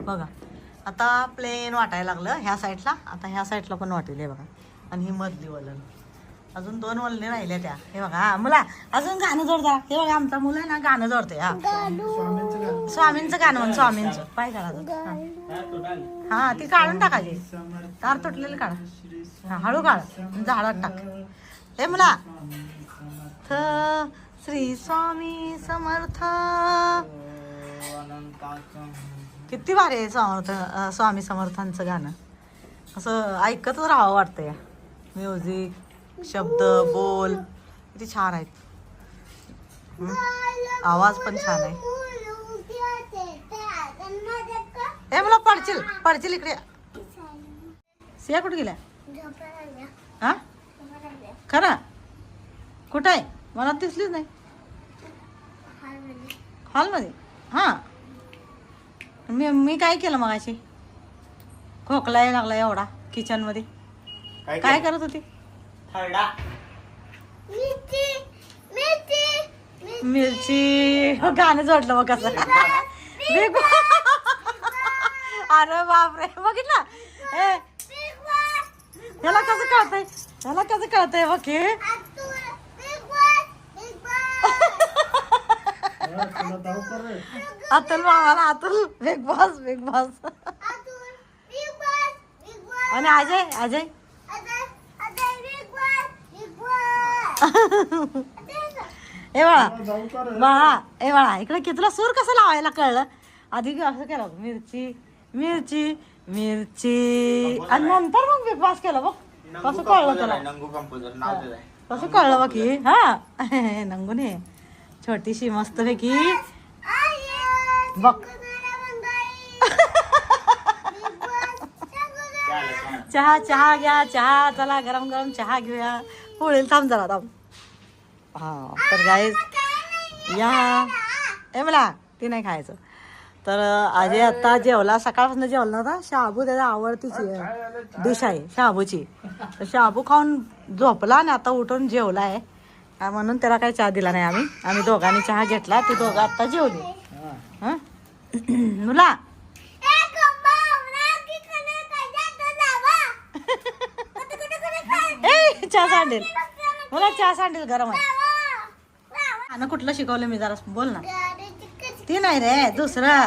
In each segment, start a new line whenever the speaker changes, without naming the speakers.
बघा. आता प्लेन वाटायला लागलं ह्या साईडला आता ह्या साईडला पण वाटेल हे बघा. आणि ही मधली वलन. अजून दोन वलने राहिल्या त्या. हे बघा. हा मुला अजून गाणं जोडता हे बघा आमचा मुलं आहे ना गाणं जोडते हा. स्वामींचं गाणं म्हण स्वामींचं. पाय काढा हा. ती काढून टाकायची. तार तुटलेली काढा. हा हळू काढ. झाडात टाक. हे मुला. थ श्री स्वामी समर्थ. किती भारी आहे समर्थ स्वामी समर्थांचं गाणं. असं ऐकतच राहावं वाटतं या. म्युझिक शब्द बोल किती छान आहेत. आवाज पण छान आहे. हे मला पडचिल पडचिल इकडे सिया कुठे गेल्या? हा? खरा? कुठं आहे? मला दिसलीच नाही. हॉलमध्ये हां. मी मी काय केलं मग अशी खोकला यायला लागला एवढा किचनमध्ये काय करत होती? मिरची हो, गाणं जोडलं मग कसं अरे बापरे. बघितलं? ए. याला कसं कळतंय? याला कसं कळतंय बघ अतुल मामाला Atul Bigg Boss Bigg Boss. आणि अजय अजय. ए बाळा बाळा ए बाळा इकडे कितीला सूर कसं लावायला कळलं? आधी असं केलं. मिरची मिरची मिरची. आणि नंतर मग बिग बॉस केलं बघ. कसं कळलं तुला?
दिलंय.
कसं कळलं बघ की हा नंगूने. छोटीशी मस्त पैकी बघ. चहा चहा घ्या चहा चला गरम गरम चहा घेऊया. पोळील थांब जरा थांब. हा तर गाईज या. ए मला ते नाही खायचं. तर अजय आता जेवला सकाळपासून जेवला नव्हता. शाबू त्याचा आवडतीची डिश आहे शाबूची. तर शाबू खाऊन झोपला आणि आता उठून जेवला आहे. म्हणून त्याला काही चहा दिला नाही आम्ही. आम्ही दोघांनी चहा घेतला ती दोघं आत्ता जेवली. हां? मुला. चहा सांडेल. मला चहा सांडेल गरम आहे. आणि कुठलं शिकवलं मी जरा बोल ना. ती नाही रे दुसरं.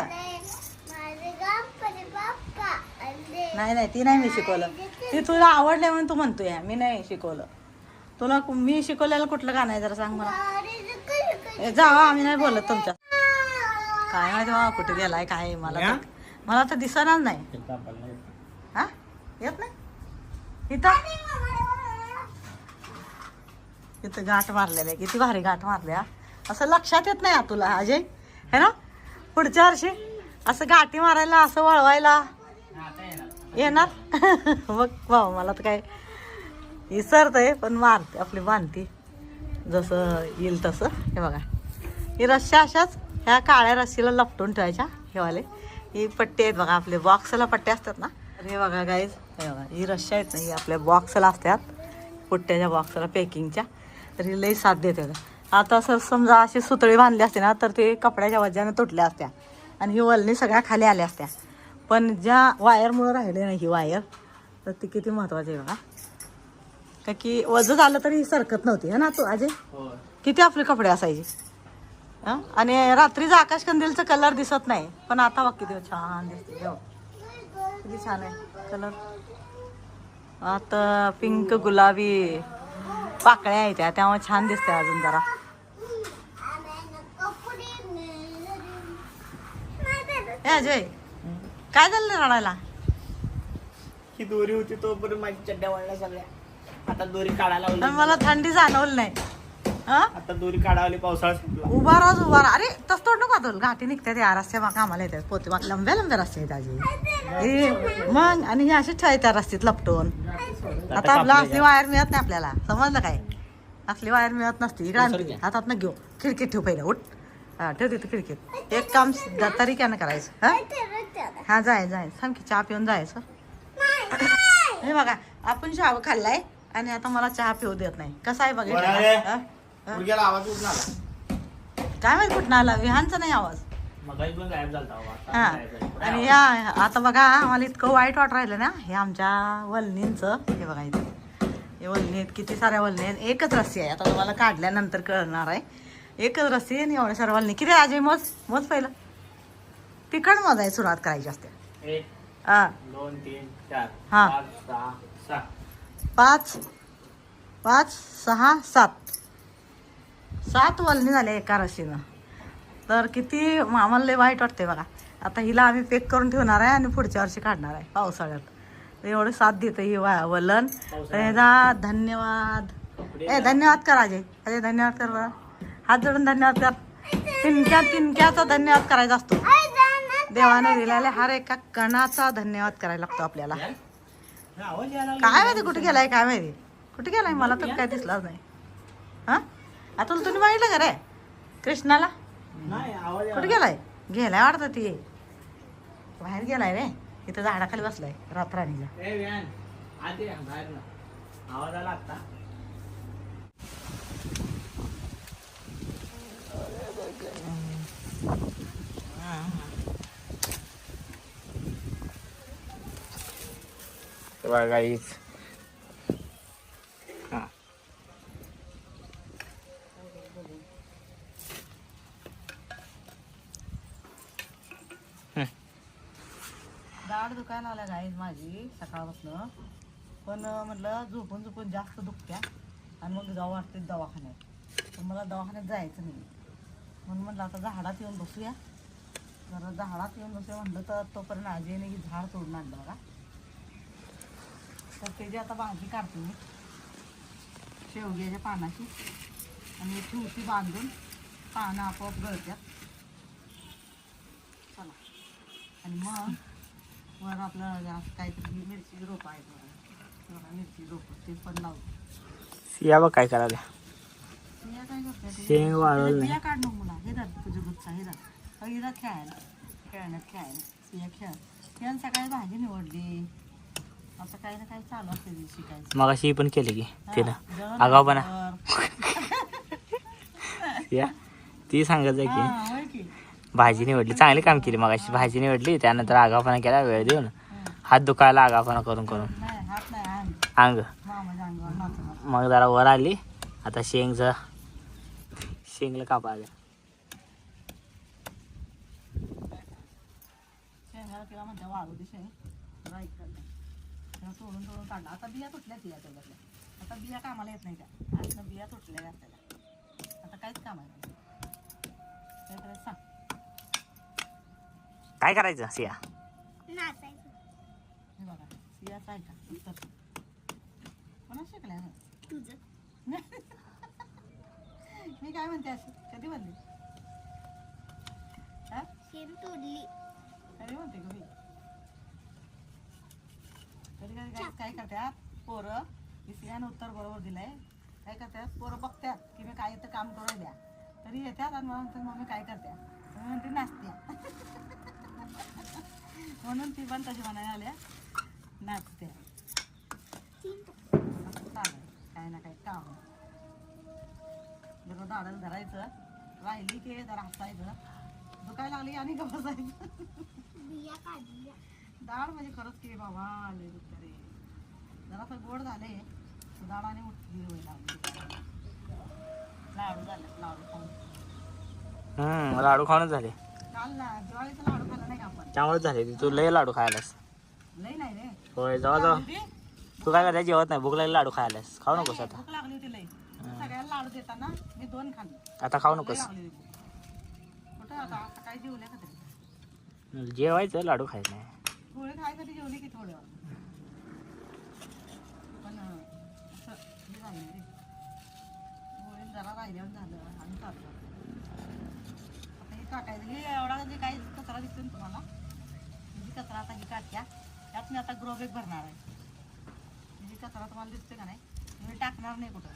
नाही नाही ती नाही मी शिकवलं. ती तुला आवडले म्हणून तू म्हणतोय मी नाही शिकवलं. तुला मी शिकवलेलं कुठलं गाणं आहे जरा सांग मला. जावा आम्ही नाही बोलत तुमच्या. काय माहिती बा कुठे गेलाय काय मला मला तर दिसणार नाही. हा? येत नाही? इथं? इथं गाठ मारलेलं आहे. किती भारी गाठ मारल्या. असं लक्षात येत नाही हा तुला अजय. है ना? पुढच्या वर्षी असं गाठी मारायला असं वळवायला. येणार? बघ भाऊ मला तर काय विसरतंय पण मारते आपली बांधती जसं येईल तसं. हे बघा. ही रश्श्या अशाच ह्या काळ्या रस्सीला लपटून ठेवायच्या हेवाले ही पट्टी आहेत बघा आपले बॉक्सला पट्ट्या असतात ना. हे बघा गाईज हे बघा. ही रश्श्या आहेत ना ही आपल्या बॉक्सला असतात. पुट्ट्याच्या बॉक्सला पॅकिंगच्या तर ही लई साथ देते. आता सर समजा अशी सुतळी बांधली असते ना तर ते कपड्याच्या वज्यानं तुटल्या असत्या. आणि ही वलणी सगळ्या खाली आल्या असत्या. पण ज्या वायरमुळं राहिले नाही ही वायर तर ती किती महत्त्वाची आहे बघा. का की वजन झालं तरी सरकत नव्हती है ना तू अजय किती आपले कपडे असायचे? आणि रात्रीचा आकाश कंदीलचा कलर दिसत नाही पण आता बघ किती छान दिसते. किती छान आहे कलर आता पिंक गुलाबी पाकळ्या आहेत त्या त्यामुळे छान दिसते अजून जरा. अजय काय झालं रडायला?
ही दोरी होती तोपर्यंत माझी चड्ड्या वळल्या सगळ्या. आता दोरी काढायला
मला थंडी जाणवली नाही. हा?
आता दोरी काढावली पावसाळा संपला.
उभा राहा उभा राहा. अरे तस तोड नको आता घाटी निघतात या रस्त्या मग कामाला येतात पोते मग. लंब्या लंब्या रस्ते आहेत आजी. हे मग आणि हे असे ठेवायच्या रस्त्यात लपटून. आता आपला असली वायर मिळत नाही आपल्याला. समजलं काय? असली वायर मिळत नसते. इकडे आणते हातात न घेऊ. खिडकीत ठेव पहिलं. उठ. हा ठेव तिथं खिडकीत. एक काम तरी काय करायचं? हा? हा जाय जाय. थांब की चहा पिऊन जायचं? हे बघा आपण शाबू खाल्लाय. आणि आता मला चहा पिऊ देत नाही. कसा आहे
बरं आहे.
बघा?
मुलग्याला आवाज आला
काय माहीत कुठं आला? विहानचा नाही आवाज. हा. आणि. या आता बघा आम्हाला इतकं वाईट वाटत राहिलं ना हे आमच्या वलनींचं हे बघा इथे. हे वलनी आहेत किती साऱ्या वलनी आहेत. एकच रस्सी आहे. आता तुम्हाला काढल्यानंतर कळणार आहे. एकच रस्सी आहे आणि एवढ्या साऱ्या वलनी किती आहे अजय मोज मोज पहिलं. तिकड मोजाय सुरुवात करायची असते.
एक
हा.
दोन तीन चार
हा.
पाच
पाच सहा सात. सात वलनी झाल्या एका रशीनं. तर किती आम्हाला लय वाईट वाटते बघा. आता हिला आम्ही पेक करून ठेवणार आहे आणि पुढच्या वर्षी काढणार आहे पावसाळ्यात. एवढं एवढे साथ देतं ही वा- वलन. ह्याचा धन्यवाद. ए धन्यवाद करा अजय. अजय धन्यवाद कर बरं. हात जोडून धन्यवाद कर. तिनक्या तिनक्याचा धन्यवाद करायचा असतो. देवाने दिलेल्या हर एका कणाचा धन्यवाद करायला लागतो आपल्याला
हा, आवाज यायला लागला.
काय माहिती कुठे गेलाय काय माहिती? कुठे गेलाय? मला तर काय दिसलाच नाही. हा? आता तुला तुम्ही बघितलं का रे? कृष्णाला?
आवाज
कुठे गेलाय? गेलाय वाटतं ती. बाहेर गेलाय रे. इथं झाडाखाली बसलाय रात्राणीला.
ए व्यान आत. बाहेर ना गाईच
दाढ दुखायला आल्या गाईज माझी सकाळपासून. पण म्हटलं झोपून झोपून जास्त दुखत्या. आणि मग जाऊ वाटते दवाखान्यात. पण मला दवाखान्यात जायचं नाही. म्हणून म्हटलं आता झाडात येऊन बसूया. जरा झाडात येऊन बसूया म्हटलं तर तोपर्यंत आजीने की झाड तोडून आणलं बघा. तर त्याची आता भाजी काढते मी शेवग्याच्या पानाची आणि ठेवती बांधून पानं आपोआप गळत्यात. चला. आणि मग वर आपलं काहीतरी मिरची रोप आहे बघा. मिरची रोप ते पण लावतो
या बघ काय करायला.
बिया काय करते?
शेंग वाळवलं.
बिया काढ मुला. हे धर तुझं गुच्छा हे धर. अहो, हे धर खेळायला. खेळण्यात खेळायला. बिया खेळ. खेळ सकाळी भाजी निवडली. असं काही ना काही चालू असते ते शिकायचं.
मग अशी पण केली की तिनं.
कर.
या ती सांगत आहे की
होय की.
भाजी निवडली. चांगली काम केली मग अशी भाजी निवडली त्यानंतर आगावपणा केला वेळ देऊन. हात दुखायला आगावपणा करून करून.
नाही हात नाही अंग.
अंग.
मामाच्या अंगावर नाचणार
मग जरा वर आली. आता शेंगच शेंगला कापायला
शेंगाला तिला म्हणते वाळू दे शेंग. तोडून तोडून काढला. आता बिया तुटल्या तिया त्याच्यातल्या आता बिया कामाला येत नाही त्या. आता बिया तुटल्या आपल्याला आता काहीच काम आहे काय करायचं सांग.
काय करायचं सिया?
हे बघा सियाच आहे का? उत्तर. कोणा शिकल्या मी काय म्हणते अशी? कधी म्हणली? हा? कधी म्हणते का मी? काय करतात? पोरं इस्त्रियानं उत्तर बरोबर दिलंय. काय करतात? पोरं बघतात की मी काय इथं काम करू द्या तरी येतात आणि मला म्हणतात मम्मी काय करत्या? म्हणते नाचत्या. म्हणून ती पण तशी म्हणायला आल्या नाचत्या. काय ना काय काम. जरा दाडाला धरायचं. राहिली की जरा हसायचं. दुखायला लागली आणि गप्प बसायचं डाळ म्हणजे खरंच की बाबा लय दुखतं रे जरासं गोड झाले डाळाने उठली लाडू झाले लाडू खाऊन.
लाडू खाऊनच झाले. त्यामुळेच झाले. तू लय लाडू खायलास.
लई नाही रे.
होय जाऊ जाऊ
लागली होती?
तू काय करायला जेवत नाही. भूक लागली लाडू खायलास. खाऊ नकोस आता.
भूक लागली होती लई सगळ्याला लाडू देताना मी दोन खाल्ले.
आता खाऊ नकोस.
कुठं आता? काय जेवले का
जेवायचं लाडू खायचं
खायसाठी जेवली की थोडं? पण असं हे झालं रे. गोळी जरा राहिल्यावर झालं आणि चाललं. आता हे टाकायचं हे एवढा जे काही कचरा दिसतो ना तुम्हाला ही कचरा आता ही काटत्या त्यात मी आता ग्रो बॅग भरणार आहे. जी कचरा तुम्हाला दिसते का नाही मी टाकणार नाही कुठं.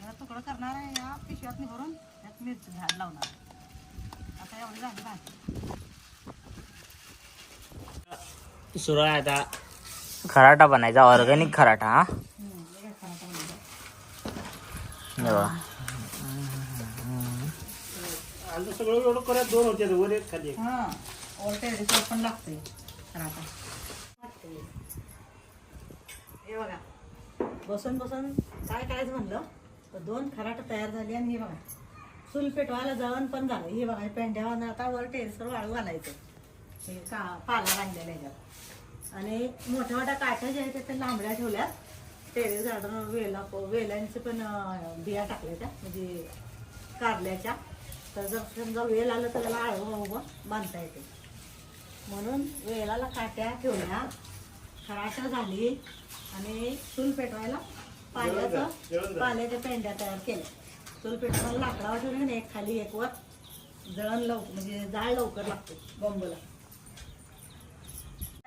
जरा तुकडं करणार आहे या पिशव्यात भरून त्यात मिरची झाड लावणार आता एवढी झाली भाजी.
सुरू आहे आता खराटा बनायचा ऑर्गॅनिक खराटा हा?
हे काय खराटा बनवलं.
बघा.
सगळं एवढं करत दोन होते वर एक खाली एक.
हा वर टेरेसवर पण लागते खराटा. हे बघा. बसून बसून काय करायचं म्हणलं? तर दोन खराट तयार झाली आणि हे बघा. चूल पेटवायला पण झालं. हे बघा हे पेंड्यावर आता वर टेरेसवर वाळू घालायचं. हे का पाला बांधलेला ह्याच्यात आणि मोठ्या मोठ्या काठ्या ज्या आहेत त्या लांबड्या ठेवल्या. टेरेस गार्डन वेला वेलांचे पण बिया टाकल्या त्या म्हणजे कारल्याच्या. तर जर समजा वेल आलं तर त्याला आळवं उभं बांधता येते. म्हणून वेलाला काट्या ठेवल्या. खराटा झाली आणि चूल पेटवायला पाल्याचं पाल्याच्या पेंड्या तयार केल्या. चूल पेटवायला लाकडावर ठेवली आणि एक खाली एक वर जळण लव म्हणजे जाळ लवकर लागते बंबूला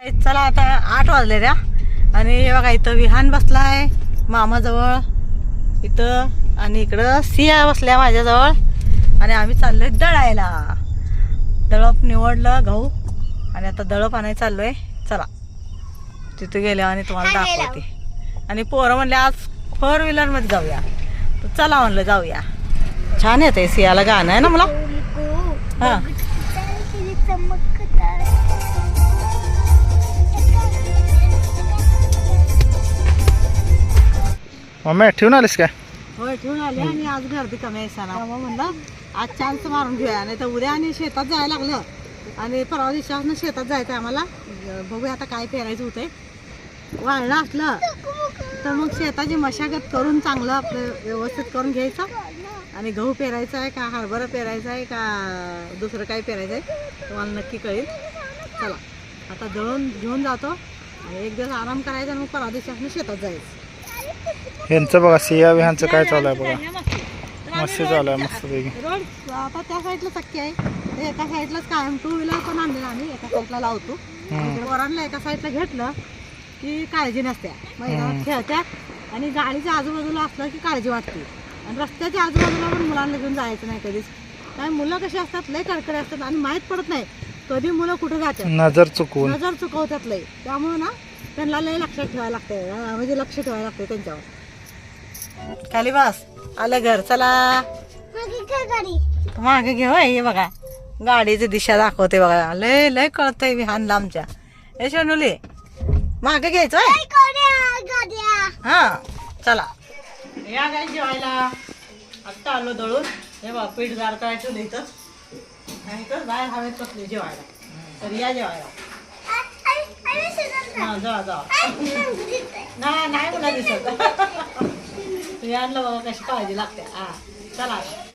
चला आता आठ वाजले द्या. आणि हे बघा इथं विहान बसलाय मामाजवळ. इथं आणि इकडं सिया बसल्या माझ्याजवळ. आणि आम्ही चाललोय दळायला. दळप निवडलं गहू. आणि आता दळप आणायला चाललोय. चला. तिथे गेल्या आणि तुम्हाला दाखवते. आणि पोरं म्हणले आज फोर व्हीलरमध्ये जाऊया. तर चला म्हणलं जाऊया. छान येते सियाला गाणं आहे ना मला? हा.
मम्मी ठेवून आलीस काय?
होय ठेवून आले आणि आज गर्दी कमी आहे सणा. मग म्हणलं आज चान्स मारून घेऊया. नाही तर उद्या आणि शेतात जायला लागलं. आणि परवा दिवसापासून शेतात जायचं आहे आम्हाला. बघूया आता काय पेरायचं होतंय. वाळलं असलं तर मग शेताची मशागत करून चांगलं आपलं व्यवस्थित करून घ्यायचं. आणि गहू पेरायचा आहे का हरभरा पेरायचा आहे का दुसरं काय पेरायचं आहे तुम्हाला नक्की कळेल. चला आता दळून घेऊन जातो. आणि एक दिवस आराम करायचा आणि मग परवा दिवशी शेतात जायचं.
यांचं बघा सिया विहानचं काय चालू आहे बघा.
मस्त
चालू आहे मस्त पैकी.
रोड आता त्या साईडला चक्की आहे. एका साईडलाच कायम टू व्हीलर पण आणलेला आम्ही एका साईडला लावतो. वरांना एका साईडला घेतलं की काळजी नसते. मैदानात खेळत्यात आणि गाडीच्या आजूबाजूला असलं की काळजी वाटते. आणि रस्त्याच्या आजूबाजूला पण मुलांना घेऊन जायचं नाही कधीच. काय मुलं कशी असतात लय कडकडे असतात आणि माहीत पडत नाही कधी मुलं कुठे जातात.
नजर चुकवून.
नजर चुकवतात लय. त्यामुळे ना त्यांना लय लक्षात ठेवायला लागते म्हणजे लक्ष ठेवायला लागते त्यांच्यावर. खाली बस आलं घर चला. मागे घे होय हे बघा. गाडीची दिशा दाखवते बघा. लय लय कळतंय विहानला आमच्या. हे सोनुले मागे घ्यायचं होय? हा चला. या काय जेवायला. आत्ता आलो दळून. हे बघा पीठ गार करायचं ठेवलं इथं. आणि इथं बाहेर हवेत बसले जेवायला. तर या जेवायला. हा जा जा. नाही नाही मला दिसत. तू आणलं बघा कशी काळजी लागते. हा चला.